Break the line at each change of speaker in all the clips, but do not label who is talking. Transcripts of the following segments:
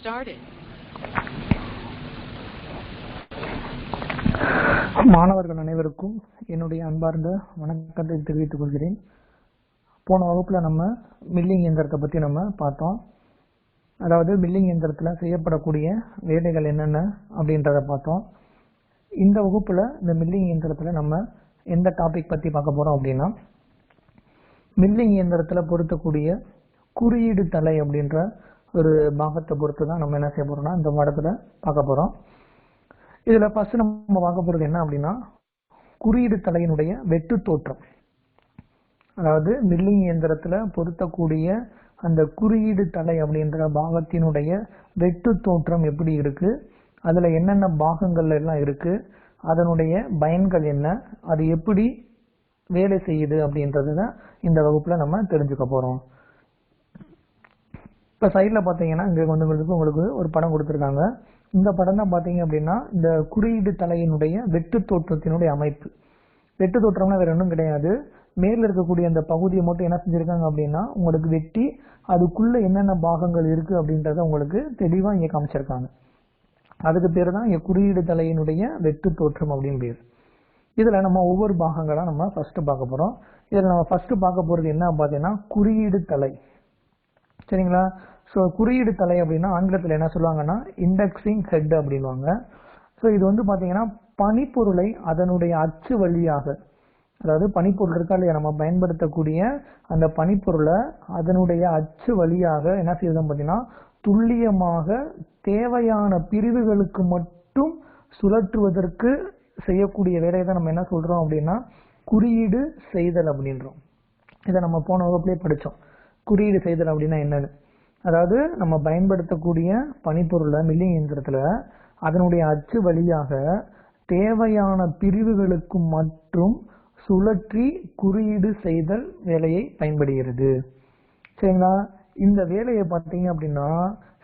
started.
மாணவர்கள் அனைவருக்கும் என்னுடைய அன்பார்ந்த வணக்கத்தை தெரிவித்துக் கொள்கிறேன். போன வகுப்புல நம்ம மில்லிங் இயந்திரத்தை பத்தி நம்ம பார்த்தோம். அதாவது மில்லிங் இயந்திரத்துல செய்யப்படக்கூடிய வேலைகள் என்னென்ன அப்படின்றத பார்த்தோம். இந்த வகுப்புல இந்த மில்லிங் இயந்திரத்துல நம்ம எந்த டாபிக் பத்தி பார்க்க போறோம் அப்படின்னா மில்லிங் இயந்திரத்துல பொருத்தக்கூடிய குறியீடு தலை அப்படின்ற ஒரு பாகத்தை பொறுத்து தான் நம்ம என்ன செய்ய போறோம்னா இந்த பாடத்துல பார்க்க போறோம். இதுல ஃபர்ஸ்ட் நம்ம பார்க்க போறது என்ன அப்படின்னா குறியீடு தலையினுடைய வெட்டு தோற்றம். அதாவது மில்லிங் இயந்திரத்துல பொருத்தக்கூடிய அந்த குறியீடு தலை அப்படின்ற பாகத்தினுடைய வெட்டு தோற்றம் எப்படி இருக்கு அதுல என்னென்ன பாகங்கள் எல்லாம் இருக்கு அதனுடைய பயன்கள் என்ன அது எப்படி வேலை செய்யுது அப்படின்றது தான் இந்த வகுப்புல நம்ம தெரிஞ்சுக்க போறோம். இப்போ சைடில் பார்த்தீங்கன்னா இங்கே வந்து உங்களுக்கு உங்களுக்கு ஒரு படம் கொடுத்துருக்காங்க. இந்த படம் தான் பார்த்தீங்க அப்படின்னா இந்த குறியீடு தலையினுடைய வெட்டு தோற்றத்தினுடைய அமைப்பு. வெட்டு தோற்றம்னா வேற ஒன்றும் கிடையாது. மேல இருக்கக்கூடிய அந்த பகுதியை மட்டும் என்ன செஞ்சிருக்காங்க அப்படின்னா உங்களுக்கு வெட்டி அதுக்குள்ள என்னென்ன பாகங்கள் இருக்கு அப்படின்றத உங்களுக்கு தெளிவாக இங்கே காமிச்சிருக்காங்க. அதுக்கு பேர் தான் இங்கே குறியீடு தலையினுடைய வெட்டு தோற்றம் அப்படின்னு பேர். இதில் நம்ம ஒவ்வொரு பாகங்களாக நம்ம ஃபர்ஸ்ட்டு பார்க்க போகிறோம் இதில் நம்ம ஃபர்ஸ்ட்டு பார்க்க போகிறது என்ன பார்த்தீங்கன்னா குறியீடு தலை. சரிங்களா? ஸோ குறியீடு தலை அப்படின்னா ஆங்கிலத்தில் என்ன சொல்லுவாங்கன்னா இண்டெக்ஸிங் ஹெட் அப்படின்வாங்க ஸோ இது வந்து பார்த்தீங்கன்னா பனிப்பொருளை அதனுடைய அச்சு வழியாக அதாவது பனிப்பொருள் இருக்கா இல்லையா நம்ம பயன்படுத்தக்கூடிய அந்த பனிப்பொருளை அதனுடைய அச்சு வழியாக என்ன செய்யுதுன்னு பார்த்தீங்கன்னா துல்லியமாக தேவையான பிரிவுகளுக்கு மட்டும் சுழற்றுவதற்கு செய்யக்கூடிய வேலையை தான் நம்ம என்ன சொல்றோம் அப்படின்னா குறியீடு செய்தல் அப்படின்றோம். இதை நம்ம போன வகுப்புலேயே படித்தோம் குறியீடு செய்தல் அப்படின்னா என்னன்னு. அதாவது நம்ம பயன்படுத்தக்கூடிய பனிப்பொருளை மில்லிங் இயந்திரத்தில் அதனுடைய அச்சு வழியாக தேவையான பிரிவுகளுக்கு மற்றும் சுழற்றி குறியீடு செய்தல் வேலையை பயன்படுகிறது. சரிங்களா? இந்த வேலையை பார்த்தீங்க அப்படின்னா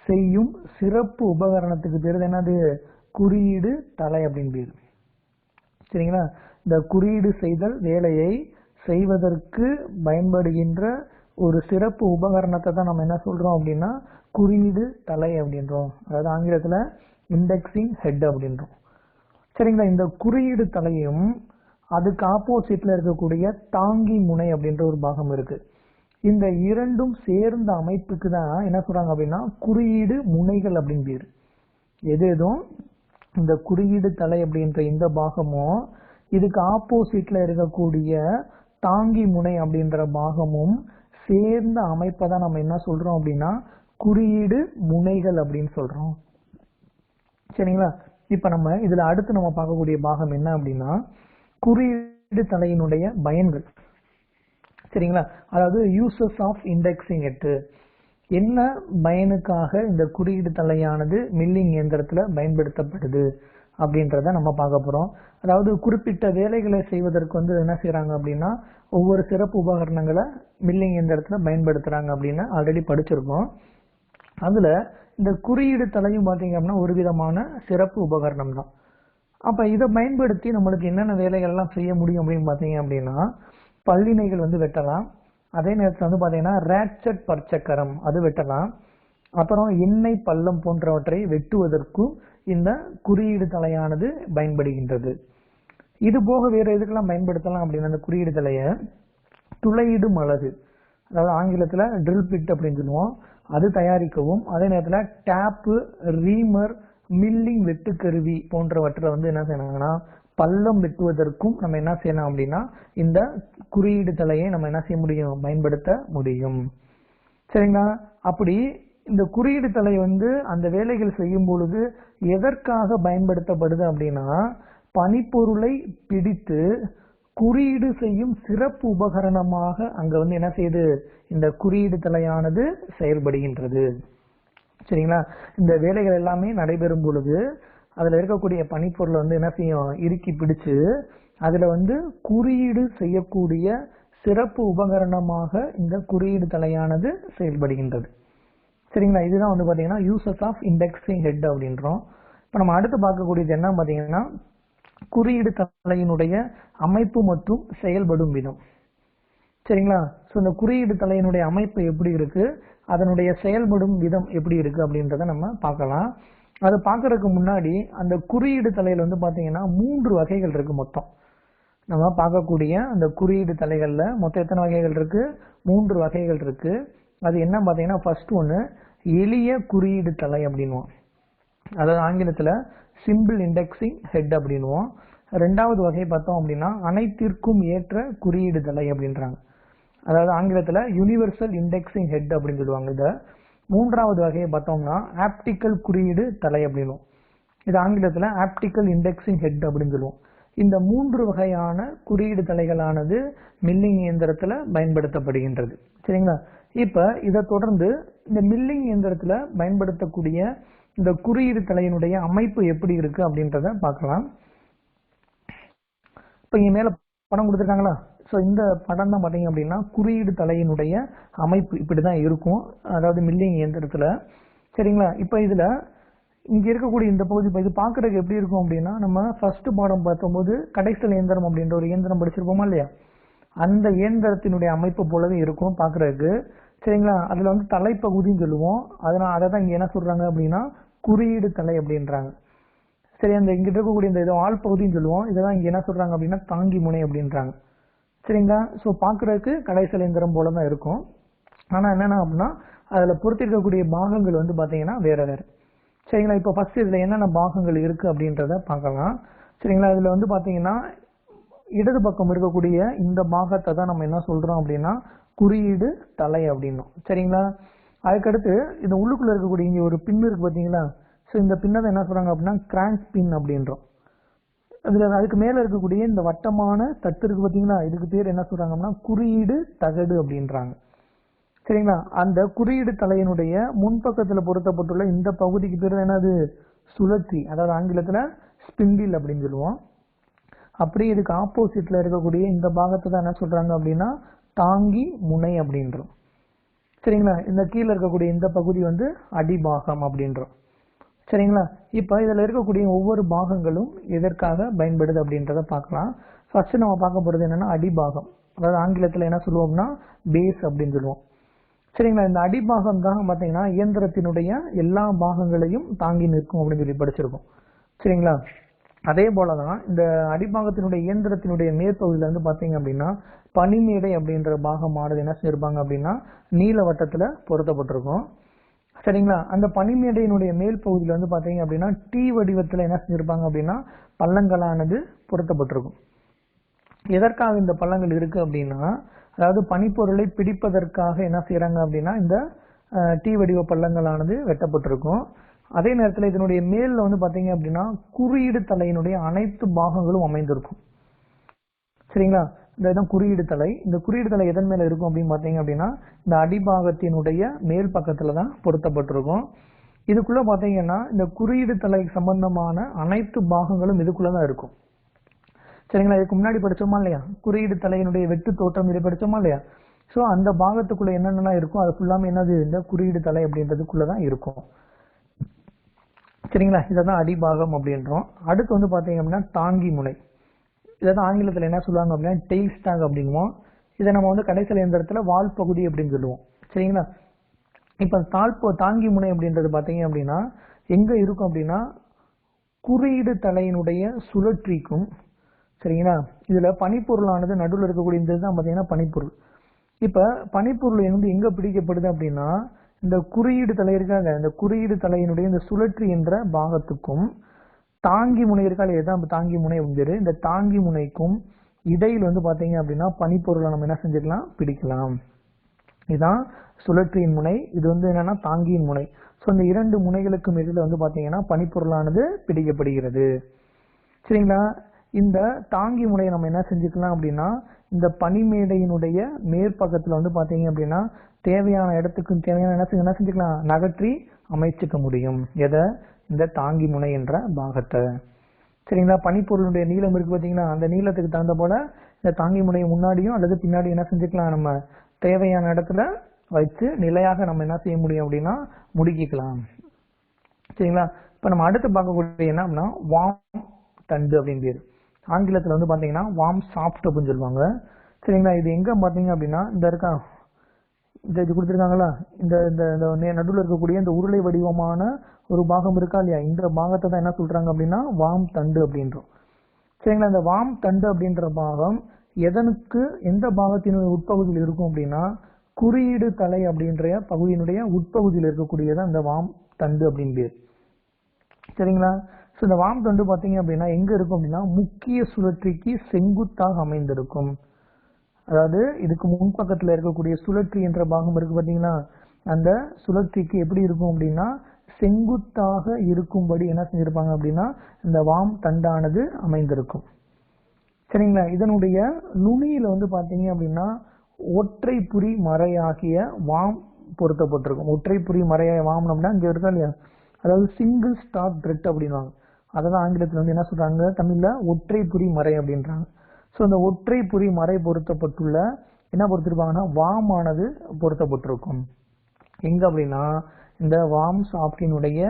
செய்யும் சிறப்பு உபகரணத்துக்கு பேர் என்னது? குறியீடு தலை அப்படின்னு பேர். சரிங்களா? இந்த குறியீடு செய்தல் வேலையை செய்வதற்கு பயன்படுகின்ற ஒரு சிறப்பு உபகரணத்தை தான் நம்ம என்ன சொல்றோம் அப்படின்னா குறியீடு தலை அப்படின்றோம். அதாவது ஆங்கிலத்துல இண்டெக்ஸிங் ஹெட் அப்படின்றோம். சரிங்களா? இந்த குறியீடு தலையும் அதுக்கு ஆப்போசிட்ல இருக்கக்கூடிய தாங்கி முனை அப்படின்ற ஒரு பாகம் இருக்கு. இந்த இரண்டும் சேர்ந்த அமைப்புக்கு தான் என்ன சொல்றாங்க அப்படின்னா குறியீடு முனைகள் அப்படின்னு பேர். எது எதுவும் இந்த குறியீடு தலை அப்படின்ற இந்த பாகமும் இதுக்கு ஆப்போசிட்ல இருக்கக்கூடிய தாங்கி முனை அப்படின்ற பாகமும் சேர்ந்த அமைப்பை தான் நம்ம என்ன சொல்றோம் அப்படின்னா குறியீடு முனைகள் அப்படின்னு சொல்றோம். சரிங்களா? இப்ப நம்ம இதுல அடுத்து நம்ம பார்க்கக்கூடிய பாகம் என்ன அப்படின்னா குறியீடு தலையினுடைய பயன்கள். சரிங்களா? அதாவது யூசஸ் ஆஃப் இண்டெக்ஸிங் எட்டு. என்ன பயனுக்காக இந்த குறியீடு தலையானது மில்லிங் இயந்திரத்துல பயன்படுத்தப்படுது? அப்படின்றத நம்ம பார்க்க போறோம். அதாவது குறிப்பிட்ட வேலைகளை செய்வதற்கு வந்து என்ன செய்யறாங்க அப்படின்னா ஒவ்வொரு சிறப்பு உபகரணங்களை மில்லிங் இயந்திரத்துல பயன்படுத்துறாங்க அப்படின்னு ஆல்ரெடி படிச்சிருக்கோம். அதுல இந்த குறியீடு தலையும் பாத்தீங்க அப்படின்னா ஒரு விதமான சிறப்பு உபகரணம் தான். அப்ப இதை பயன்படுத்தி நம்மளுக்கு என்னென்ன வேலைகள்லாம் செய்ய முடியும் அப்படின்னு பாத்தீங்க அப்படின்னா பல்லினைகள் வந்து வெட்டலாம். அதே நேரத்தில் வந்து பாத்தீங்கன்னா ரேட்சட் பற்சக்கரம் அது வெட்டலாம். அப்புறம் எண்ணெய் பள்ளம் போன்றவற்றை வெட்டுவதற்கும் இந்த குறியீடு தலையானது பயன்படுகின்றது. இது போக வேற எதுக்கெல்லாம் பயன்படுத்தலாம் அப்படின்னா அந்த குறியீடு தலைய துளையிடும் அழகு அதாவது ஆங்கிலத்துல ட்ரில் பிட் அப்படின்னு சொல்லுவோம். அது தயாரிக்கவும் அதே நேரத்துல டேப்பு ரீமர் மில்லிங் வெட்டுக்கருவி போன்றவற்றை வந்து என்ன செய்யறாங்கன்னா பள்ளம் வெட்டுவதற்கும் நம்ம என்ன செய்யலாம் அப்படின்னா இந்த குறியீடு தலையை நம்ம என்ன செய்ய முடியும்? பயன்படுத்த முடியும். சரிங்களா? அப்படி இந்த குறியீடு தலை வந்து அந்த வேலைகள் செய்யும் பொழுது எதற்காக பயன்படுத்தப்படுது அப்படின்னா பனிப்பொருளை பிடித்து குறியீடு செய்யும் சிறப்பு உபகரணமாக அங்க வந்து என்ன செய்யுது? இந்த குறியீடு தலையானது செயல்படுகின்றது. சரிங்களா? இந்த வேலைகள் எல்லாமே நடைபெறும் பொழுது அதுல இருக்கக்கூடிய பனிப்பொருளை வந்து என்ன செய்யும்? இறுக்கி பிடிச்சு அதுல வந்து குறியீடு செய்யக்கூடிய சிறப்பு உபகரணமாக இந்த குறியீடு தலையானது செயல்படுகின்றது. சரிங்களா இதுதான் வந்து பார்த்தீங்கன்னா யூசஸ் ஆஃப் இண்டெக்ஸிங் ஹெட் அப்படின்றோம். இப்போ நம்ம அடுத்து பார்க்கக்கூடியது என்ன பார்த்தீங்கன்னா குறியீடு தலையினுடைய அமைப்பு மற்றும் செயல்படும் விதம். சரிங்களா? ஸோ இந்த குறியீடு தலையினுடைய அமைப்பு எப்படி இருக்கு? அதனுடைய செயல்படும் விதம் எப்படி இருக்கு அப்படின்றத நம்ம பார்க்கலாம். அதை பார்க்கறதுக்கு முன்னாடி அந்த குறியீடு தலையில் வந்து பார்த்தீங்கன்னா மூன்று வகைகள் இருக்கு மொத்தம். நம்ம பார்க்கக்கூடிய அந்த குறியீடு தலைகளில் மொத்தம் எத்தனை வகைகள் இருக்கு? மூன்று வகைகள் இருக்கு. அது என்ன பார்த்தீங்கன்னா ஃபர்ஸ்ட் ஒன்று எளிய குறியீடு தலை அப்படின்வோம் அதாவது ஆங்கிலத்தில் சிம்பிள் இண்டெக்ஸிங் ஹெட் அப்படின்வோம் ரெண்டாவது வகை பார்த்தோம் அப்படின்னா அனைத்திற்கும் ஏற்ற குறியீடு தலை அப்படின்றாங்க. அதாவது ஆங்கிலத்தில் யூனிவர்சல் இண்டெக்ஸிங் ஹெட் அப்படின்னு சொல்லுவாங்க. இதை மூன்றாவது வகையை பார்த்தோம்னா ஆப்டிக்கல் குறியீடு தலை அப்படின்வோம் இது ஆங்கிலத்தில் ஆப்டிக்கல் இண்டெக்ஸிங் ஹெட் அப்படின்னு சொல்லுவோம். இந்த மூன்று வகையான குறியீடு தலைகளானது மில்லிங் இயந்திரத்தில் பயன்படுத்தப்படுகின்றது. சரிங்களா? இப்போ இதை தொடர்ந்து இந்த மில்லிங் இயந்திரத்தில் பயன்படுத்தக்கூடிய இந்த குறியீடு தலையினுடைய அமைப்பு எப்படி இருக்கு அப்படின்றத பார்க்கலாம். இப்போ இங்க மேல படம் கொடுத்துருக்காங்களா? ஸோ இந்த படம் தான் பார்த்தீங்க அப்படின்னா குறியீடு தலையினுடைய அமைப்பு இப்படி தான் இருக்கும். அதாவது மில்லிங் இயந்திரத்தில். சரிங்களா? இப்போ இதில் இங்கே இருக்கக்கூடிய இந்த பகுதி இப்போ இது பார்க்குறதுக்கு எப்படி இருக்கும் அப்படின்னா நம்ம ஃபர்ஸ்ட் பாடம் பார்த்தபோது கடைசல் இயந்திரம் அப்படின்ற ஒரு இயந்திரம் படிச்சிருப்போமா இல்லையா? அந்த இயந்திரத்தினுடைய அமைப்பு போலவே இருக்கும் பார்க்குறதுக்கு. சரிங்களா? அதில் வந்து தலைப்பகுதின்னு சொல்லுவோம். அதனால் அதை தான் இங்கே என்ன சொல்கிறாங்க அப்படின்னா குறியீடு தலை அப்படின்றாங்க. சரி அந்த இங்கிட்ட இருக்கக்கூடிய இந்த இது ஆள் பகுதின்னு சொல்லுவோம். இதை தான் இங்கே என்ன சொல்கிறாங்க அப்படின்னா தாங்கி முனை அப்படின்றாங்க. சரிங்களா? ஸோ பார்க்குறதுக்கு கடைசல் இயந்திரம் போல தான் இருக்கும். ஆனால் என்னென்ன அப்படின்னா அதில் பொறுத்திருக்கக்கூடிய பாகங்கள் வந்து பார்த்தீங்கன்னா வேற வேற. சரிங்களா? இப்போ ஃபர்ஸ்ட் இதில் என்னென்ன பாகங்கள் இருக்குது அப்படின்றத பார்க்கலாம். சரிங்களா? இதில் வந்து பார்த்தீங்கன்னா இடது பக்கம் இருக்கக்கூடிய இந்த பாகத்தை தான் நம்ம என்ன சொல்கிறோம் அப்படின்னா குறியீடு தலை அப்படின்னும் சரிங்களா? அதுக்கடுத்து இந்த உள்ளுக்குள்ளே இருக்கக்கூடிய இங்கே ஒரு பின் இருக்கு பார்த்தீங்களா? ஸோ இந்த பின்னதை என்ன சொல்கிறாங்க அப்படின்னா கிராங்க் பின் அப்படின்றோம். அதில் அதுக்கு மேலே இருக்கக்கூடிய இந்த வட்டமான தட்டு இருக்கு பார்த்தீங்களா? இதுக்கு பேர் என்ன சொல்கிறாங்க அப்படின்னா குறியீடு தகடு அப்படின்றாங்க. சரிங்களா? அந்த குறியீடு தலையினுடைய முன்பக்கத்தில் பொருத்தப்பட்டுள்ள இந்த பகுதிக்கு பேர் என்னது? சுழற்சி. அதாவது ஆங்கிலத்தில் ஸ்பிண்டில் அப்படின்னு சொல்லுவோம். அப்படியே இதுக்கு ஆப்போசிட்ல இருக்கக்கூடிய இந்த பாகத்தை தான் என்ன சொல்றாங்க அப்படின்னா தாங்கி முனை அப்படின்றோம். சரிங்களா? இந்த கீழே இருக்கக்கூடிய இந்த பகுதி வந்து அடிபாகம் அப்படின்றோம். சரிங்களா? இப்போ இதில் இருக்கக்கூடிய ஒவ்வொரு பாகங்களும் எதற்காக பயன்படுது அப்படின்றத பார்க்கலாம். ஃபர்ஸ்ட் நம்ம பார்க்க போகிறது என்னன்னா அடிபாகம். அதாவது ஆங்கிலத்தில் என்ன சொல்லுவோம்னா பேஸ் அப்படின்னு சொல்லுவோம். சரிங்களா? இந்த அடிபாகம் தான் பார்த்தீங்கன்னா இயந்திரத்தினுடைய எல்லா பாகங்களையும் தாங்கி நிற்கும் அப்படின்னு சொல்லி படிச்சிருக்கோம். சரிங்களா? அதே போல தான் இந்த அடிபாகத்தினுடைய இயந்திரத்தினுடைய மேற்பகுதியில வந்து பார்த்தீங்க அப்படின்னா பனிமேடை அப்படின்ற பாகமானது என்ன செஞ்சிருப்பாங்க அப்படின்னா நீல வட்டத்தில் பொருத்தப்பட்டிருக்கும். சரிங்களா? அந்த பனிமேடையினுடைய மேல் பகுதியில் வந்து பார்த்தீங்க அப்படின்னா டி வடிவத்தில் என்ன செஞ்சிருப்பாங்க அப்படின்னா பள்ளங்களானது பொருத்தப்பட்டிருக்கும். எதற்காக இந்த பள்ளங்கள் இருக்கு அப்படின்னா அதாவது பனிப்பொருளை பிடிப்பதற்காக என்ன செய்யறாங்க அப்படின்னா இந்த டி வடிவ பள்ளங்களானது வெட்டப்பட்டிருக்கும். அதே நேரத்தில் இதனுடைய மேல வந்து பாத்தீங்க அப்படின்னா குறியீடு தலையினுடைய அனைத்து பாகங்களும் அமைந்திருக்கும். சரிங்களா? இந்த இதான் குறியீடு தலை. இந்த குறியீடு தலை எதன் மேல இருக்கும் அப்படின்னு பாத்தீங்க அப்படின்னா இந்த அடிபாகத்தினுடைய மேல் பக்கத்துல தான் பொருத்தப்பட்டிருக்கும். இதுக்குள்ள பாத்தீங்கன்னா இந்த குறியீடு தலை சம்பந்தமான அனைத்து பாகங்களும் இதுக்குள்ள தான் இருக்கும். சரிங்களா? இதுக்கு முன்னாடி படிச்சோமா இல்லையா? குறியீடு தலையினுடைய வெட்டு தோற்றம் இதை படிச்சோமா இல்லையா? ஸோ அந்த பாகத்துக்குள்ள என்னென்னலாம் இருக்கும் அது ஃபுல்லாமே என்னது? இந்த குறியீடு தலை அப்படின்றதுக்குள்ள தான் இருக்கும். சரிங்களா? இதை தான் அடிபாகம் அப்படின்றோம். அடுத்து வந்து பார்த்தீங்க அப்படின்னா தாங்கி முனை இதை தான் ஆங்கிலத்தில் என்ன சொல்லுவாங்க அப்படின்னா டெய்ல் ஸ்டாக் அப்படிங்குவோம் இதை நம்ம வந்து கடைசியில் இயந்திரத்தில் வால் பகுதி அப்படின்னு சொல்லுவோம். சரிங்களா? இப்போ தாழ்ப்பு தாங்கி முனை அப்படின்றது பார்த்தீங்க அப்படின்னா எங்கே இருக்கும் அப்படின்னா குறியீடு தலையினுடைய சுழற்றிக்கும். சரிங்களா? இதில் பனிப்பொருளானது நடுவில் இருக்கக்கூடிய இந்த தான் பார்த்தீங்கன்னா பனிப்பொருள். இப்போ பனிப்பொருள் வந்து எங்கே பிடிக்கப்படுது அப்படின்னா இந்த குறியீடு தலை இருக்காங்க இந்த குறியீடு தலையினுடைய இந்த சுழற்று என்ற பாகத்துக்கும் தாங்கி முனை இருக்கா? இல்லையா தாங்கி முனை அப்படிங்கிறது இந்த தாங்கி முனைக்கும் இடையில் வந்து பார்த்தீங்க அப்படின்னா பனிப்பொருளை நம்ம என்ன செஞ்சுக்கலாம்? பிடிக்கலாம். இதுதான் சுழற்றியின் முனை. இது வந்து என்னன்னா தாங்கியின் முனை. ஸோ இந்த இரண்டு முனைகளுக்கும் இடையில வந்து பார்த்தீங்கன்னா பனிப்பொருளானது பிடிக்கப்படுகிறது. சரிங்களா? இந்த தாங்கி முனையை நம்ம என்ன செஞ்சுக்கலாம் அப்படின்னா இந்த பனிமேடையினுடைய மேற்பக்கத்தில் வந்து பார்த்தீங்க அப்படின்னா தேவையான இடத்துக்கும் தேவையான என்ன என்ன செஞ்சுக்கலாம்? நகற்றி அமைச்சுக்க முடியும். எதை? இந்த தாங்கி முனை என்ற பாகத்தை. சரிங்களா? பனிப்பொருளுடைய நீளம் இருக்கு பார்த்தீங்கன்னா அந்த நீளத்துக்கு தகுந்த போல இந்த தாங்கி முனையை முன்னாடியும் அல்லது பின்னாடியும் என்ன செஞ்சுக்கலாம்? நம்ம தேவையான இடத்துல வச்சு நிலையாக நம்ம என்ன செய்ய முடியும் அப்படின்னா முடுக்கிக்கலாம். சரிங்களா? இப்போ நம்ம அடுத்து பார்க்கக்கூடிய என்ன அப்படின்னா வாம் தண்டு அப்படின்னு பேர். ஆங்கிலத்தில் வந்து பார்த்தீங்கன்னா வாம் சாஃப்ட் அப்படின்னு சொல்லுவாங்க. சரிங்களா? இது எங்கே பார்த்தீங்க அப்படின்னா இந்த இருக்கா இந்த இது கொடுத்துருக்காங்களா? இந்த இந்த இந்த நடுவில் இருக்கக்கூடிய இந்த உருளை வடிவமான ஒரு பாகம் இருக்கா இல்லையா? இந்த பாகத்தை தான் என்ன சொல்றாங்க அப்படின்னா வாம் தண்டு அப்படின்றோம். சரிங்களா? இந்த வாம் தண்டு அப்படின்ற பாகம் எதனுக்கு எந்த பாகத்தினுடைய உட்பகுதியில் இருக்கும் அப்படின்னா குறியீடு தலை அப்படின்ற பகுதியினுடைய உட்பகுதியில் இருக்கக்கூடியது அந்த வாம் தண்டு அப்படின்னு பேர். சரிங்களா? ஸோ இந்த வாம் தண்டு பார்த்தீங்க அப்படின்னா எங்க இருக்கும் அப்படின்னா முக்கிய சுழற்சிக்கு செங்குத்தாக அமைந்திருக்கும். அதாவது இதுக்கு முன்பக்கத்தில் இருக்கக்கூடிய சுழற்சி என்ற பாகம் இருக்கு பார்த்தீங்களா? அந்த சுழற்சிக்கு எப்படி இருக்கும் அப்படின்னா செங்குத்தாக இருக்கும்படி என்ன செஞ்சிருப்பாங்க அப்படின்னா இந்த வாம் தண்டானது அமைந்திருக்கும். சரிங்களா? இதனுடைய நுனியில வந்து பாத்தீங்க அப்படின்னா ஒற்றை புரி மறையாகிய வாம் பொருத்தப்பட்டிருக்கும். ஒற்றை புரி மறையாக வாம் அப்படின்னா இங்க இருக்கா இல்லையா? அதாவது சிங்கிள் ஸ்டாப் த்ரெட் அப்படின்வாங்க அதான் ஆங்கிலத்தில் வந்து என்ன சொல்றாங்க? தமிழ்ல ஒற்றை புரி மறை அப்படின்றாங்க. ஸோ இந்த ஒற்றை புரி மறை பொருத்தப்பட்டுள்ள என்ன பொறுத்திருப்பாங்கன்னா வாமானது பொருத்தப்பட்டிருக்கும். எங்க அப்படின்னா இந்த வாம் சாப்டினுடைய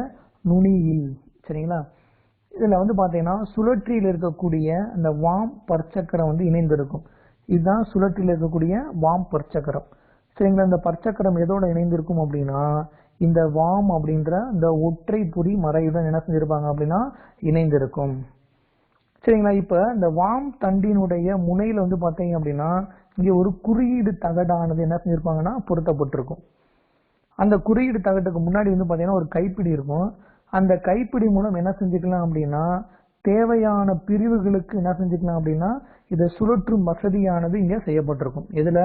நுனியில் சரிங்களா? இதில் வந்து பார்த்தீங்கன்னா சுழற்றியில் இருக்கக்கூடிய அந்த வாம் பற்சக்கரம் வந்து இணைந்திருக்கும். இதுதான் சுழற்றியில் இருக்கக்கூடிய வாம் பற்சக்கரம். சரிங்களா? இந்த பற்சக்கரம் எதோட இணைந்திருக்கும் அப்படின்னா இந்த வாம் அப்படின்ற இந்த ஒற்றை புரி மறையுடன் என்ன செஞ்சிருப்பாங்க அப்படின்னா இணைந்திருக்கும். சரிங்களா? இப்ப இந்த வாம் தண்டினுடைய முனையில வந்து பாத்தீங்க அப்படின்னா இங்க ஒரு குறியீடு தகடானது என்ன செஞ்சிருப்பாங்கன்னா பொருத்தப்பட்டிருக்கும். அந்த குறியீடு தகட்டுக்கு முன்னாடி வந்து பாத்தீங்கன்னா ஒரு கைப்பிடி இருக்கும். அந்த கைப்பிடி மூலம் என்ன செஞ்சுக்கலாம் அப்படின்னா தேவையான பிரிவுகளுக்கு என்ன செஞ்சுக்கலாம் அப்படின்னா இதை சுழற்றும் வசதியானது இங்க செய்யப்பட்டிருக்கும். இதுல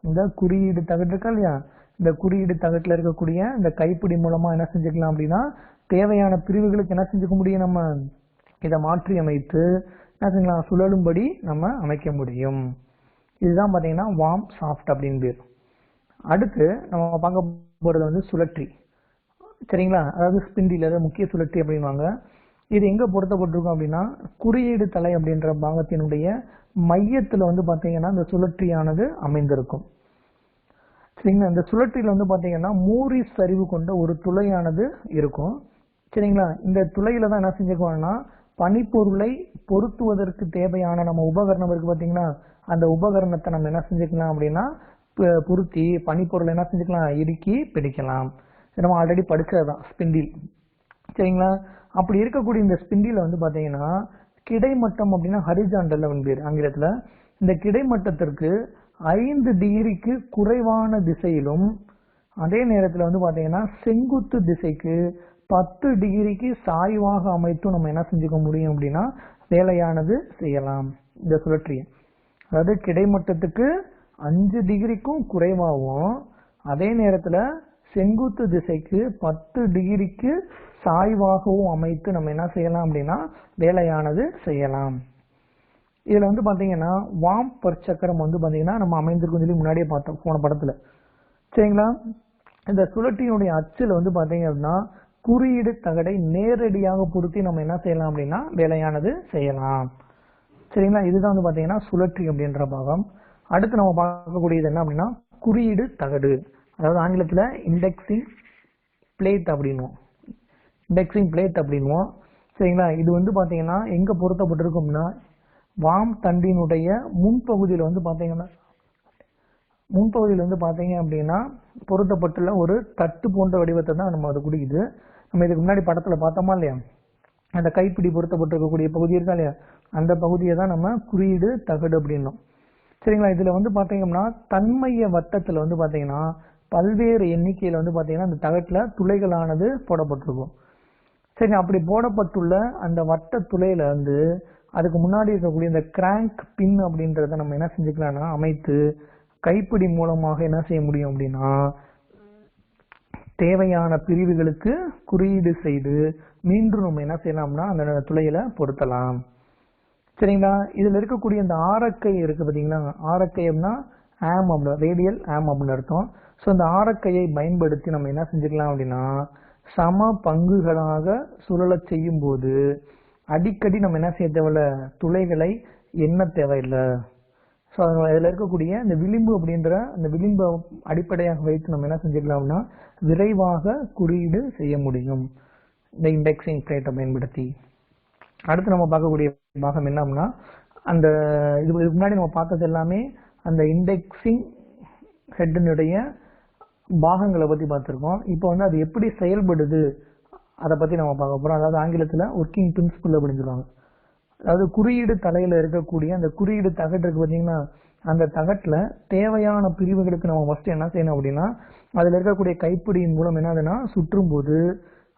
இந்த குறியீடு தகட்டு இருக்கா இல்லையா? இந்த குறியீடு தகட்டுல இருக்கக்கூடிய இந்த கைப்பிடி மூலமா என்ன செஞ்சுக்கலாம் அப்படின்னா தேவையான பிரிவுகளுக்கு என்ன செஞ்சுக்க முடியும் நம்ம? இதை மாற்றி அமைத்து என்ன சுழலும்படி நம்ம அமைக்க முடியும். இதுதான் பார்த்தீங்கன்னா வார்ம் சாஃப்ட் அப்படின்னு பேர். அடுத்து நம்ம பார்க்க போகிறது வந்து சுழற்றி. சரிங்களா? அதாவது ஸ்பிண்டில் அதாவது முக்கிய சுழற்சி அப்படின்வாங்க இது எங்கே பொருத்தப்பட்டிருக்கும் அப்படின்னா குறியீடு தலை அப்படின்ற பாகத்தினுடைய மையத்தில் வந்து பார்த்தீங்கன்னா இந்த சுழற்றியானது அமைந்திருக்கும். சரிங்களா? இந்த சுழற்றியில் வந்து பார்த்தீங்கன்னா மூரி சரிவு கொண்ட ஒரு துளையானது இருக்கும். சரிங்களா? இந்த துளையில தான் என்ன செஞ்சுக்குவாங்கன்னா பனிப்பொருளை பொருத்துவதற்கு தேவையான நம்ம உபகரணம் இருக்கு பார்த்தீங்கன்னா அந்த உபகரணத்தை நம்ம என்ன செஞ்சுக்கலாம் அப்படின்னா ப- பொருத்தி பனிப்பொருளை என்ன செஞ்சுக்கலாம் இறுக்கி பிடிக்கலாம். நம்ம ஆல்ரெடி படிச்சதுதான் ஸ்பிண்டில் சரிங்களா? அப்படி இருக்கக்கூடிய இந்த ஸ்பிண்டில வந்து பாத்தீங்கன்னா கிடைமட்டம் அப்படின்னா ஹரிஜாண்டல் அப்படின்னு பேர் ஆங்கிலத்துல இந்த கிடைமட்டத்திற்கு ஐந்து டிகிரிக்கு குறைவான திசையிலும் அதே நேரத்துல வந்து பாத்தீங்கன்னா செங்குத்து திசைக்கு பத்து டிகிரிக்கு சாய்வாக அமைத்தும் நம்ம என்ன செஞ்சுக்க முடியும் அப்படின்னா வேலையானது செய்யலாம். இந்த சுழற்சியை அதாவது கிடைமட்டத்துக்கு அஞ்சு டிகிரிக்கும் குறைவாகவும் அதே நேரத்தில் செங்குத்து திசைக்கு பத்து டிகிரிக்கு சாய்வாகவும் அமைத்து நம்ம என்ன செய்யலாம் அப்படின்னா வேலையானது செய்யலாம். இதில் வந்து பார்த்தீங்கன்னா வாம் பற்சக்கரம் வந்து பார்த்தீங்கன்னா நம்ம அமைந்திருக்கும் சொல்லி முன்னாடியே பார்த்தோம் போன படத்தில். சரிங்களா? இந்த சுழட்டியினுடைய அச்சில் வந்து பார்த்தீங்க அப்படின்னா குறியீடு தகடை நேரடியாக பொருத்தி நம்ம என்ன செய்யலாம் அப்படின்னா வேலையானது செய்யலாம். சரிங்களா? இதுதான் வந்து பாத்தீங்கன்னா சுழற்சி அப்படின்ற பாகம். அடுத்து நம்ம பார்க்கக்கூடியது என்ன அப்படின்னா குறியீடு தகடு. அதாவது ஆங்கிலத்துல இண்டெக்ஸிங் பிளேட் அப்படின்னுவோம். இண்டெக்ஸிங் பிளேட் அப்படின்னுவோம். சரிங்களா? இது வந்து பாத்தீங்கன்னா எங்க பொருத்தப்பட்டிருக்கும்னா வாம் தண்டினுடைய முன்பகுதியில் வந்து பாத்தீங்கன்னா முன்பகுதியில் வந்து பார்த்தீங்க அப்படின்னா பொருத்தப்பட்டுள்ள ஒரு தட்டு போன்ற வடிவத்தை தான் நம்ம அது குடிக்குது. நம்ம இதுக்கு முன்னாடி படத்துல பார்த்தோமா இல்லையா? அந்த கைப்பிடி பொருத்தப்பட்டிருக்கக்கூடிய பகுதி இருக்கா இல்லையா? அந்த பகுதியை தான் நம்ம குறியீடு தகடு அப்படின்னோம். சரிங்களா? இதுல வந்து பாத்தீங்கன்னா தன்மைய வட்டத்துல வந்து பாத்தீங்கன்னா பல்வேறு எண்ணிக்கையில வந்து பாத்தீங்கன்னா அந்த தகட்டுல துளைகளானது போடப்பட்டிருக்கும். சரி அப்படி போடப்பட்டுள்ள அந்த வட்ட துளையில வந்து அதுக்கு முன்னாடி இருக்கக்கூடிய இந்த கிராங்க் பின் அப்படின்றத நம்ம என்ன செஞ்சுக்கலாம்னா அமைத்து கைப்பிடி மூலமாக என்ன செய்ய முடியும் அப்படின்னா தேவையான பிரிவுகளுக்கு குறியீடு செய்து மீண்டும் நம்ம என்ன செய்யலாம்னா அந்த துளையில பொருத்தலாம். சரிங்களா? இதுல இருக்கக்கூடிய இந்த ஆரக்கை இருக்கு பாத்தீங்களா? ஆரக்கை அப்படின்னா ஆம் அப்படின்னு ரேடியல் ஆம் அப்படின்னு அர்த்தம். ஸோ இந்த ஆரக்கையை பயன்படுத்தி நம்ம என்ன செஞ்சுக்கலாம் அப்படின்னா சம பங்குகளாக சுழலச் செய்யும் போது அடிக்கடி நம்ம என்ன செய்ய தேவையில்ல? துளைகளை எண்ண தேவையில்லை. ஸோ அதனால் இதில் இருக்கக்கூடிய இந்த விளிம்பு அப்படின்ற அந்த விளிம்பை அடிப்படையாக வைத்து நம்ம என்ன செஞ்சுக்கலாம்னா விரைவாக குறியீடு செய்ய முடியும். இந்த இண்டெக்ஸிங் பிளேட்டை பயன்படுத்தி. அடுத்து நம்ம பார்க்கக்கூடிய பாகம் என்னம்னா அந்த இது இதுக்கு முன்னாடி நம்ம பார்த்தது எல்லாமே அந்த இண்டெக்ஸிங் ஹெட்டினுடைய பாகங்களை பற்றி பார்த்துருக்கோம். இப்போ வந்து அது எப்படி செயல்படுது அதை பற்றி நம்ம பார்க்க போகிறோம் அதாவது ஆங்கிலத்தில் ஒர்க்கிங் பிரின்சிபிள் அப்படின்னு சொல்லுவாங்க. அதாவது குறியீடு தலையில இருக்கக்கூடிய அந்த குறியீடு தகட்டு இருக்கு பாத்தீங்கன்னா அந்த தகட்டுல தேவையான பிரிவுகளுக்கு நம்ம ஃபர்ஸ்ட் என்ன செய்யணும் அப்படின்னா அதுல இருக்கக்கூடிய கைப்பிடியின் மூலம் என்ன ஆகுதுன்னா சுற்றும் போது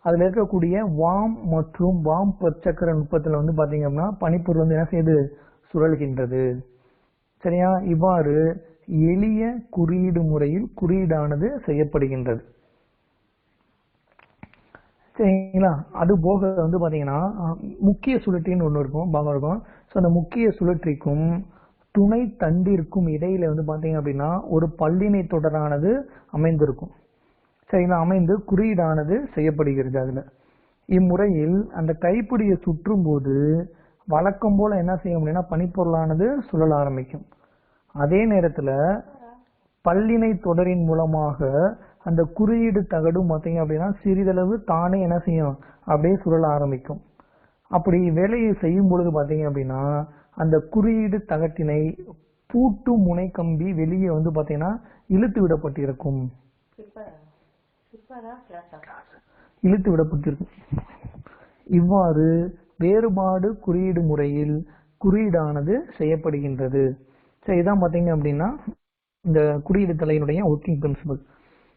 அதுல இருக்கக்கூடிய வாம் மற்றும் வாம் பச்சக்கர நுட்பத்துல வந்து பாத்தீங்க அப்படின்னா பனிப்பொருள் வந்து என்ன செய்யுது? சுழல்கின்றது. சரியா? இவ்வாறு எளிய குறியீடு முறையில் குறியீடானது செய்யப்படுகின்றது. சரிங்களா அது போக வந்து பார்த்தீங்கன்னா முக்கிய சுழற்றின்னு ஒன்று இருக்கும் பாகம் இருக்கும். ஸோ அந்த முக்கிய சுழற்றிக்கும் துணை தண்டிற்கும் இடையில வந்து பார்த்தீங்க அப்படின்னா ஒரு பல்லினை தொடரானது அமைந்திருக்கும். சரிங்களா? அமைந்து குறியீடானது செய்யப்படுகிறது அதில். இம்முறையில் அந்த கைப்பிடியை சுற்றும் போது வழக்கம் போல என்ன செய்ய முடியும்னா பனிப்பொருளானது சுழல ஆரம்பிக்கும். அதே நேரத்தில் பல்லினை தொடரின் மூலமாக அந்த குறியீடு தகடும் பார்த்தீங்க அப்படின்னா சிறிதளவு தானே என்ன செய்யும்? அப்படியே சுழல ஆரம்பிக்கும். அப்படி வேலையை செய்யும் பொழுது பார்த்தீங்க அப்படின்னா அந்த குறியீடு தகட்டினை பூட்டு முனை கம்பி வெளியே வந்து பார்த்தீங்கன்னா இழுத்து விடப்பட்டிருக்கும். இழுத்து விடப்பட்டிருக்கும். இவ்வாறு வேறுபாடு குறியீடு முறையில் குறியீடானது செய்யப்படுகின்றது. சரி இதான் பார்த்தீங்க அப்படின்னா இந்த குறியீடு தலையினுடைய ஒர்க்கிங் பிரின்சிபல்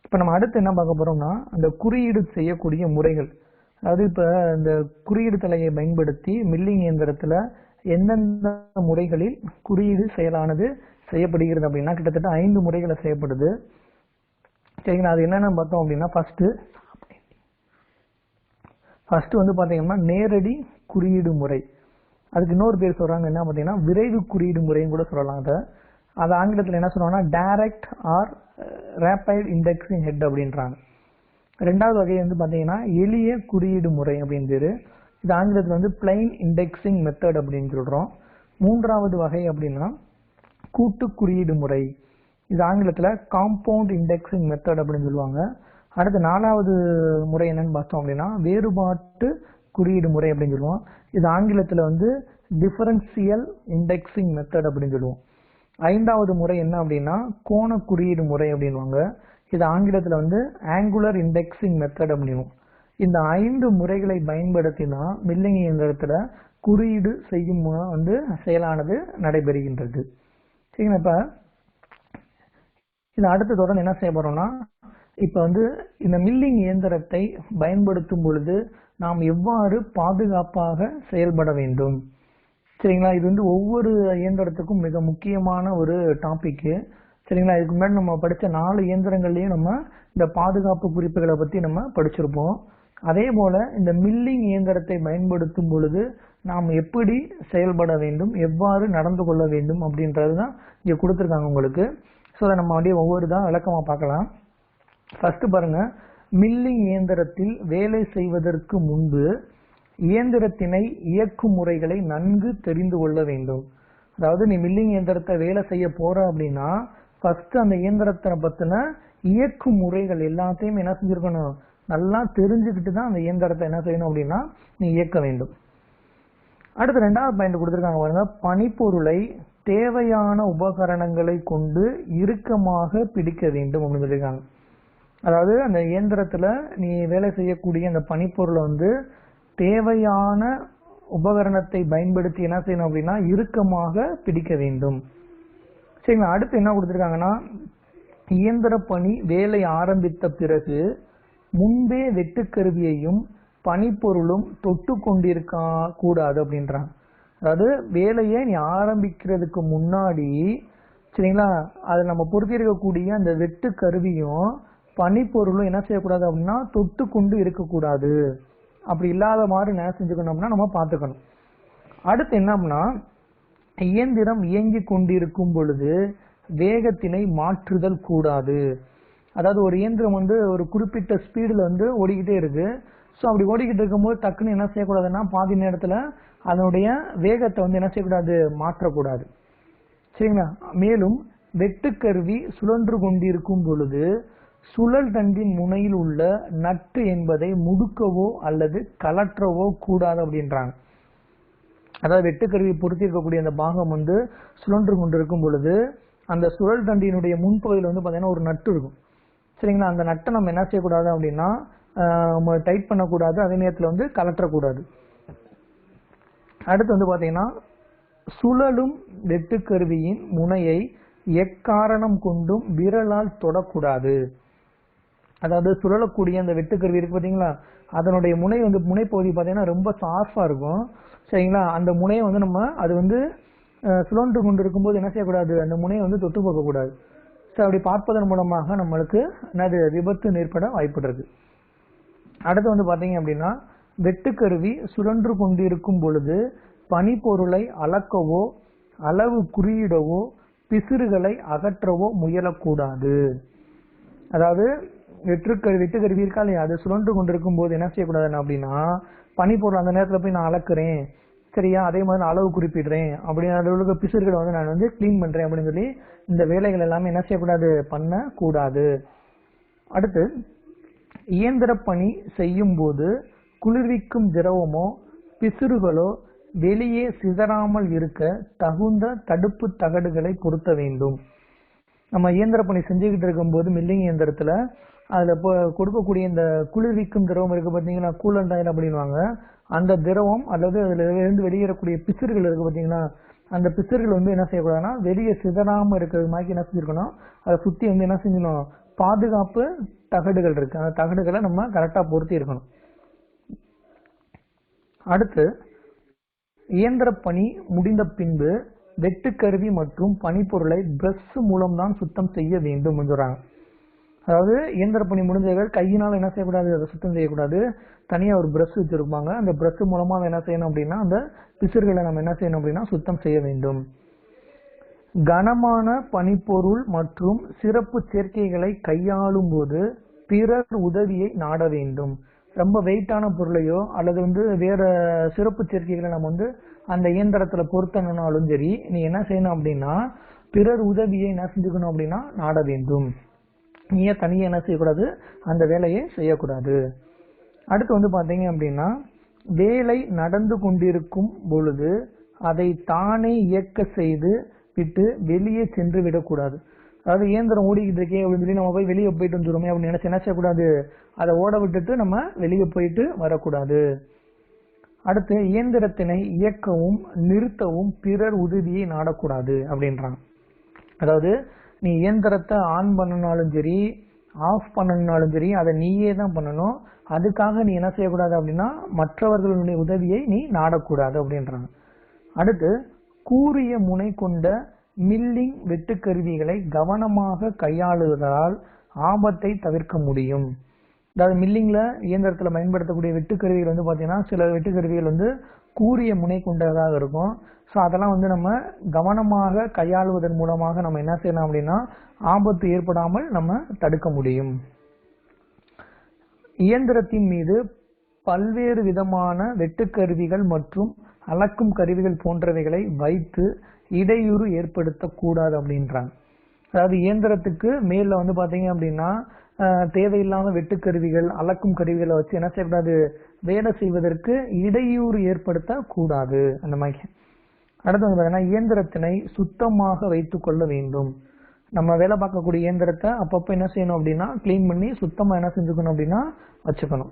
இப்போ நம்ம அடுத்து என்ன பார்க்க போகிறோம்னா அந்த குறியீடு செய்யக்கூடிய முறைகள். அதாவது இப்போ இந்த குறியீடு தலையை பயன்படுத்தி மில்லிங் இயந்திரத்தில் எந்தெந்த முறைகளில் குறியீடு செயலானது செய்யப்படுகிறது அப்படின்னா கிட்டத்தட்ட ஐந்து முறைகளை செய்யப்படுது. சரிங்களா? அது என்னென்ன பார்த்தோம் அப்படின்னா ஃபஸ்ட்டு ஃபஸ்ட்டு வந்து பார்த்தீங்கன்னா நேரடி குறியீடு முறை. அதுக்கு இன்னொரு பேர் சொல்கிறாங்க என்ன பார்த்தீங்கன்னா விரைவு குறியீடு முறைன்னு கூட சொல்லலாம் அதை. அது ஆங்கிலத்தில் என்ன சொல்லுவாங்கன்னா direct or rapid indexing head அப்படின்றாங்க. ரெண்டாவது வகை வந்து பார்த்தீங்கன்னா எளிய குறியீடு முறை அப்படின்னு பேரு. இது ஆங்கிலத்தில் வந்து பிளைன் இண்டெக்ஸிங் மெத்தட் அப்படின்னு சொல்கிறோம் மூன்றாவது வகை அப்படின்னா கூட்டு குறியீடு முறை. இது ஆங்கிலத்தில் காம்பவுண்ட் இண்டெக்ஸிங் மெத்தட் அப்படின்னு சொல்லுவாங்க. அடுத்து நாலாவது முறை என்னன்னு பார்த்தோம் அப்படின்னா வேறுபாட்டு குறியீடு முறை அப்படின்னு சொல்லுவோம். இது ஆங்கிலத்தில் வந்து டிஃபரன்சியல் இண்டெக்ஸிங் மெத்தட் அப்படின்னு சொல்லுவோம். ஐந்தாவது முறை என்ன அப்படின்னா கோண குறியீடு முறை அப்படின்வாங்க இது ஆங்கிலத்தில் வந்து ஆங்குலர் இண்டெக்ஸிங் மெத்தட் அப்படின்னும் இந்த ஐந்து முறைகளை பயன்படுத்தினா மில்லிங் இயந்திரத்தில் குறியீடு செய்யும் வந்து செயலானது நடைபெறுகின்றது. சரிங்களா இப்போ? இது அடுத்த தொடர்ந்து என்ன செய்ய போறோம்னா இப்போ வந்து இந்த மில்லிங் இயந்திரத்தை பயன்படுத்தும் பொழுது நாம் எவ்வாறு பாதுகாப்பாக செயல்பட வேண்டும்? சரிங்களா? இது வந்து ஒவ்வொரு இயந்திரத்துக்கும் மிக முக்கியமான ஒரு டாப்பிக்கு சரிங்களா? இதுக்கு முன்னாடி நம்ம படித்த நாலு இயந்திரங்கள்லையும் நம்ம இந்த பாதுகாப்பு குறிப்புகளை பற்றி நம்ம படிச்சிருப்போம். அதே போல இந்த மில்லிங் இயந்திரத்தை பயன்படுத்தும் பொழுது நாம் எப்படி செயல்பட வேண்டும் எவ்வாறு நடந்து கொள்ள வேண்டும் அப்படின்றது தான் இங்கே கொடுத்துருக்காங்க உங்களுக்கு. ஸோ அதை நம்ம அப்படியே ஒவ்வொரு தான் விளக்கமாக பார்க்கலாம். ஃபர்ஸ்ட் பாருங்க. மில்லிங் இயந்திரத்தில் வேலை செய்வதற்கு முன்பு இயந்திரத்தினை இயக்கும் முறைகளை நன்கு தெரிந்து கொள்ள வேண்டும். அதாவது நீ மில்லிங் இயந்திரத்தை வேலை செய்ய போற அப்படின்னா ஃபர்ஸ்ட் அந்த இயந்திரத்தை பத்தின இயக்கும் முறைகள் எல்லாத்தையும் என்ன செஞ்சிருக்கணும்? நல்லா தெரிஞ்சுக்கிட்டு தான் அந்த இயந்திரத்தை என்ன செய்யணும் அப்படின்னா நீ இயக்க வேண்டும். அடுத்து ரெண்டாவது பாயிண்ட் கொடுத்துருக்காங்க பாருங்க. பனிப்பொருளை தேவையான உபகரணங்களை கொண்டு இறுக்கமாக பிடிக்க வேண்டும் அப்படின்னு சொல்லியிருக்காங்க. அதாவது அந்த இயந்திரத்துல நீ வேலை செய்யக்கூடிய அந்த பனிப்பொருளை வந்து தேவையான உபகரணத்தை பயன்படுத்தி என்ன செய்யணும் அப்படின்னா இறுக்கமாக பிடிக்க வேண்டும். சரிங்களா? அடுத்து என்ன கொடுத்துருக்காங்கன்னா இயந்திர பணி வேலை ஆரம்பித்த பிறகு முன்பே வெட்டுக்கருவியையும் பனிப்பொருளும் தொட்டு கொண்டிருக்க கூடாது அப்படின்றாங்க. அதாவது வேலையை நீ ஆரம்பிக்கிறதுக்கு முன்னாடி சரிங்களா? அது நம்ம பொருத்தி இருக்கக்கூடிய அந்த வெட்டு கருவியும் பனிப்பொருளும் என்ன செய்யக்கூடாது அப்படின்னா தொட்டு கொண்டு இருக்கக்கூடாது. அப்படி இல்லாத மாதிரி என்ன செஞ்சுக்கணும்னா நம்ம பார்த்துக்கணும். அடுத்து என்னம்னா இயந்திரம் இயங்கி கொண்டிருக்கும் பொழுது வேகத்தினை மாற்றுதல் கூடாது. அதாவது ஒரு இயந்திரம் வந்து ஒரு குறிப்பிட்ட ஸ்பீடில் வந்து ஓடிக்கிட்டே இருக்கு. ஸோ அப்படி ஓடிக்கிட்டு இருக்கும்போது டக்குன்னு என்ன செய்யக்கூடாதுன்னா பாதி நேரத்தில் அதனுடைய வேகத்தை வந்து என்ன செய்யக்கூடாது? மாற்றக்கூடாது. சரிங்களா? மேலும் வெட்டுக்கருவி சுழன்று கொண்டிருக்கும் பொழுது சுழல் தண்டின் முனையில் உள்ள நட்டு என்பதை முடுக்கவோ அல்லது கலற்றவோ கூடாது அப்படின்றாங்க. அதாவது வெட்டுக்கருவி பொருத்தி இருக்கக்கூடிய அந்த பாகம் வந்து சுழன்று கொண்டிருக்கும் பொழுது அந்த சுழல் தண்டியினுடைய முன்பகுதியில் வந்து பார்த்தீங்கன்னா ஒரு நட்டு இருக்கும். சரிங்களா? அந்த நட்டை நம்ம என்ன செய்யக்கூடாது அப்படின்னா டைட் பண்ணக்கூடாது அதே நேரத்தில் வந்து கலற்றக்கூடாது. அடுத்து வந்து பார்த்தீங்கன்னா சுழலும் வெட்டுக்கருவியின் முனையை எக்காரணம் கொண்டும் விரலால் தொடக்கூடாது. அதாவது சுழலக்கூடிய அந்த வெட்டுக்கருவி இருக்கு பார்த்தீங்களா அதனுடைய முனை வந்து முனைப்பகுதி பார்த்தீங்கன்னா ரொம்ப சாஃபாக இருக்கும். சரிங்களா? அந்த முனையை வந்து நம்ம அது வந்து சுழன்று கொண்டு இருக்கும்போது என்ன செய்யக்கூடாது? அந்த முனையை வந்து தொட்டு போகக்கூடாது. ஸோ அப்படி பார்ப்பதன் மூலமாக நம்மளுக்கு என்னது? விபத்து ஏற்பட வாய்ப்பு அடுத்து வந்து பார்த்தீங்க அப்படின்னா வெட்டுக்கருவி சுழன்று கொண்டிருக்கும் பொழுது பனிப்பொருளை அளக்கவோ அளவு குறியிடவோ பிசிறுகளை அகற்றவோ முயலக்கூடாது. அதாவது வெற்றுக்கரு வெட்டுக்கருவி இருக்கா இல்லையா? அது சுழன்று கொண்டிருக்கும் போது என்ன செய்யக்கூடாதுன்னு அப்படின்னா பனிப்பொருள் அந்த நேரத்தில் போய் நான் அளக்குறேன் சரியா? அதே மாதிரி நான் அளவு குறிப்பிடுறேன். அப்படி அளவுக்கு பிசுறுகளை வந்து நான் வந்து கிளீன் பண்றேன் அப்படின்னு சொல்லி இந்த வேலைகள் எல்லாமே என்ன செய்யக்கூடாது? பண்ணக்கூடாது. அடுத்து இயந்திர பணி செய்யும் போது குளிர்விக்கும் திரவமோ பிசுறுகளோ வெளியே சிதறாமல் இருக்க தகுந்த தடுப்பு தகடுகளை பொருத்த வேண்டும். நம்ம இயந்திர பணி செஞ்சுக்கிட்டு இருக்கும்போது மில்லிங் இயந்திரத்துல அதுல இப்போ கொடுக்கக்கூடிய இந்த குளிர்விக்கும் திரவம் இருக்கு பார்த்தீங்களா கூலன் ஆயில் அப்படின்வாங்க அந்த திரவம் அல்லது அதுல இருந்து வெளியேறக்கூடிய பிசுறுகள் இருக்கு பார்த்தீங்கன்னா அந்த பிசுறுகள் வந்து என்ன செய்யக்கூடாதுன்னா வெளியே சிதறாம இருக்கிறது மாதிரி என்ன செஞ்சிருக்கணும்? அதை சுத்தி வந்து என்ன செஞ்சிடணும்? பாதுகாப்பு தகடுகள் இருக்கு. அந்த தகடுகளை நம்ம கரெக்டா பொருத்தி இருக்கணும். அடுத்து இயந்திர பணி முடிந்த பின்பு வெட்டுக்கருவி மற்றும் பனிப்பொருளை பிரஷ் மூலம்தான் சுத்தம் செய்ய வேண்டும் சொல்றாங்க. அதாவது இயந்திர பணி முடிஞ்சவர் கையினால் என்ன செய்யக்கூடாது? அதை சுத்தம் செய்யக்கூடாது. தனியாக ஒரு ப்ரஷ் வச்சுருப்பாங்க. அந்த ப்ரஷ் மூலமாக அதை என்ன செய்யணும் அப்படின்னா அந்த பிசிறுகளை நம்ம என்ன செய்யணும் அப்படின்னா சுத்தம் செய்ய வேண்டும். கனமான பனிப்பொருள் மற்றும் சிறப்பு சேர்க்கைகளை கையாளும் போது பிறர் உதவியை நாட வேண்டும். ரொம்ப வெயிட்டான பொருளையோ அல்லது வந்து வேற சிறப்பு சேர்க்கைகளை நம்ம வந்து அந்த இயந்திரத்துல பொருத்தணும்னாலும் சரி நீ என்ன செய்யணும் அப்படின்னா பிறர் உதவியை என்ன செஞ்சுக்கணும் அப்படின்னா நாட வேண்டும். நீயே தனியாக என்ன செய்யக்கூடாது? அந்த வேலையை செய்யக்கூடாது. அடுத்து வந்து பார்த்தீங்க அப்படின்னா வேலை நடந்து கொண்டிருக்கும் பொழுது அதை தானே இயக்க செய்து விட்டு வெளியே சென்று விடக்கூடாது. அதாவது இயந்திரம் ஓடிக்கிட்டு இருக்கே அப்படின்னு சொல்லி நம்ம போய் வெளியே போயிட்டு வந்துருமே அப்படின்னு நினைச்சு என்ன செய்யக்கூடாது? அதை ஓட விட்டுட்டு நம்ம வெளியே போயிட்டு வரக்கூடாது. அடுத்து இயந்திரத்தினை இயக்கவும் நிறுத்தவும் பிறர் உதவியை நாடக்கூடாது அப்படின்றாங்க அதாவது நீ இயந்திரத்தை ஆன் பண்ணனாலும் சரி ஆஃப் பண்ணணும்னாலும் சரி அதை நீயே தான் பண்ணணும். அதுக்காக நீ என்ன செய்யக்கூடாது அப்படின்னா மற்றவர்களுடைய உதவியை நீ நாடக்கூடாது அப்படின்றாங்க. அடுத்து கூரிய முனை கொண்ட மில்லிங் வெட்டுக்கருவிகளை கவனமாக கையாளுவதால் ஆபத்தை தவிர்க்க முடியும். அதாவது மில்லிங்ல இயந்திரத்தில் பயன்படுத்தக்கூடிய வெட்டுக்கருவிகள் வந்து பார்த்தீங்கன்னா சில வெட்டுக்கருவிகள் வந்து கூரிய முனை கொண்டதாக இருக்கும். ஸோ அதெல்லாம் வந்து நம்ம கவனமாக கையாளுவதன் மூலமாக நம்ம என்ன செய்யலாம் அப்படின்னா ஆபத்து ஏற்படாமல் நம்ம தடுக்க முடியும். இயந்திரத்தின் மீது பல்வேறு விதமான வெட்டுக்கருவிகள் மற்றும் அளக்கும் கருவிகள் போன்றவைகளை வைத்து இடையூறு ஏற்படுத்தக்கூடாது அப்படின்றாங்க. அதாவது இயந்திரத்துக்கு மேல வந்து பாத்தீங்க அப்படின்னா அஹ், தேவையில்லாம வெட்டுக்கருவிகள் அளக்கும் கருவிகளை வச்சு என்ன செய்யக்கூடாது? வேலை செய்வதற்கு இடையூறு ஏற்படுத்த கூடாது அந்த மாதிரி. அடுத்து வந்து பார்த்தீங்கன்னா இயந்திரத்தினை சுத்தமாக வைத்துக்கொள்ள வேண்டும். நம்ம வேலை பார்க்கக்கூடிய இயந்திரத்தை அப்பப்போ என்ன செய்யணும் அப்படின்னா க்ளீன் பண்ணி சுத்தமாக என்ன செஞ்சுக்கணும் அப்படின்னா வச்சுக்கணும்.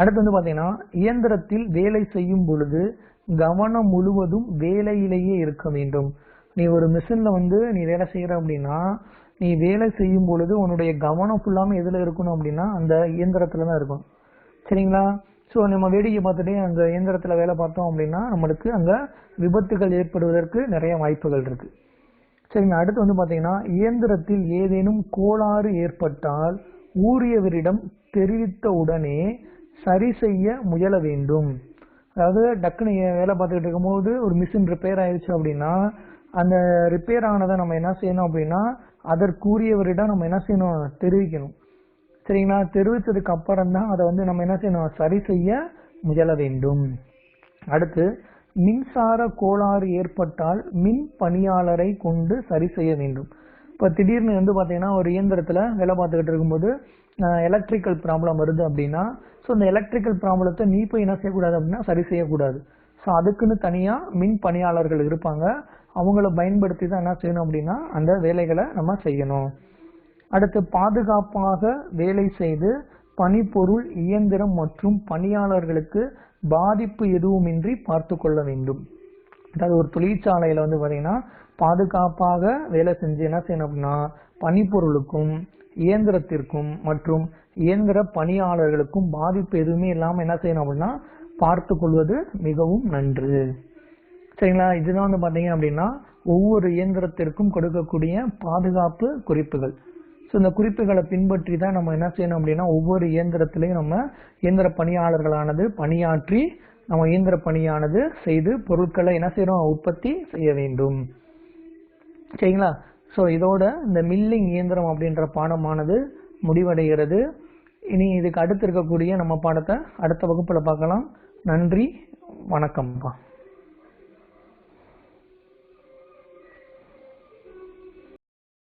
அடுத்து வந்து பார்த்தீங்கன்னா இயந்திரத்தில் வேலை செய்யும் பொழுது கவனம் முழுவதும் வேலையிலேயே இருக்க வேண்டும். நீ ஒரு மிஷின்ல வந்து நீ வேலை செய்யற அப்படின்னா நீ வேலை செய்யும் பொழுது உன்னுடைய கவனம் ஃபுல்லாமே எதுல இருக்கணும் அப்படின்னா அந்த இயந்திரத்துல தான் இருக்கும் சரிங்களா? ஸோ நம்ம வேடிக்கை பார்த்துட்டே அந்த இயந்திரத்தில் வேலை பார்த்தோம் அப்படின்னா நம்மளுக்கு அங்கே விபத்துகள் ஏற்படுவதற்கு நிறைய வாய்ப்புகள் இருக்குது சரிங்க அடுத்து வந்து பார்த்தீங்கன்னா இயந்திரத்தில் ஏதேனும் கோளாறு ஏற்பட்டால் ஊழியவரிடம் தெரிவித்த உடனே சரி செய்ய முயல வேண்டும். அதாவது டக்குன்னு வேலை பார்த்துக்கிட்டு இருக்கும்போது ஒரு மிஷின் ரிப்பேர் ஆயிடுச்சு அப்படின்னா அந்த ரிப்பேர் ஆனதை நம்ம என்ன செய்யணும் அப்படின்னா அதற்குரியவரிடம் நம்ம என்ன செய்யணும்? தெரிவிக்கணும். சரிங்களா தெரிவித்ததுக்கு அப்புறம் தான் அதை வந்து நம்ம என்ன செய்யணும்? சரி செய்ய முயல வேண்டும். அடுத்து மின்சார கோளாறு ஏற்பட்டால் மின் பணியாளரை கொண்டு சரி செய்ய வேண்டும். இப்போ திடீர்னு வந்து பார்த்தீங்கன்னா ஒரு இயந்திரத்தில் வேலை பார்த்துக்கிட்டு இருக்கும்போது எலக்ட்ரிக்கல் ப்ராப்ளம் வருது அப்படின்னா ஸோ இந்த எலக்ட்ரிக்கல் ப்ராப்ளத்தை நீ போய் என்ன செய்யக்கூடாது அப்படின்னா சரி செய்யக்கூடாது. ஸோ அதுக்குன்னு தனியாக மின் பணியாளர்கள் இருப்பாங்க. அவங்கள பயன்படுத்தி தான் என்ன செய்யணும் அப்படின்னா அந்த வேலைகளை நம்ம செய்யணும். அடுத்து பாதுகாப்பாக வேலை செய்து பணிப்பொருள் இயந்திரம் மற்றும் பணியாளர்களுக்கு பாதிப்பு எதுவுமின்றி பார்த்து கொள்ள வேண்டும். அதாவது ஒரு தொழிற்சாலையில வந்து பாத்தீங்கன்னா பாதுகாப்பாக வேலை செஞ்சு என்ன செய்யணும் அப்படின்னா பணிப்பொருளுக்கும் இயந்திரத்திற்கும் மற்றும் இயந்திர பணியாளர்களுக்கும் பாதிப்பு எதுவுமே இல்லாம என்ன செய்யணும் அப்படின்னா பார்த்து கொள்வது மிகவும் நன்று. சரிங்களா? இதுதான் வந்து பாத்தீங்க அப்படின்னா ஒவ்வொரு இயந்திரத்திற்கும் கொடுக்கக்கூடிய பாதுகாப்பு குறிப்புகள். ஸோ இந்த குறிப்புகளை பின்பற்றி தான் நம்ம என்ன செய்யணும் அப்படின்னா ஒவ்வொரு இயந்திரத்திலையும் நம்ம இயந்திர பணியாளர்களானது பணியாற்றி நம்ம இயந்திர பணியானது செய்து பொருட்களை என்ன செய்யறோம் உற்பத்தி செய்ய வேண்டும். சரிங்களா? ஸோ இதோட இந்த மில்லிங் இயந்திரம் அப்படின்ற பாடமானது முடிவடைகிறது. இனி இதுக்கு அடுத்து இருக்கக்கூடிய நம்ம பாடத்தை அடுத்த வகுப்புல பார்க்கலாம். நன்றி வணக்கம்ப்பா.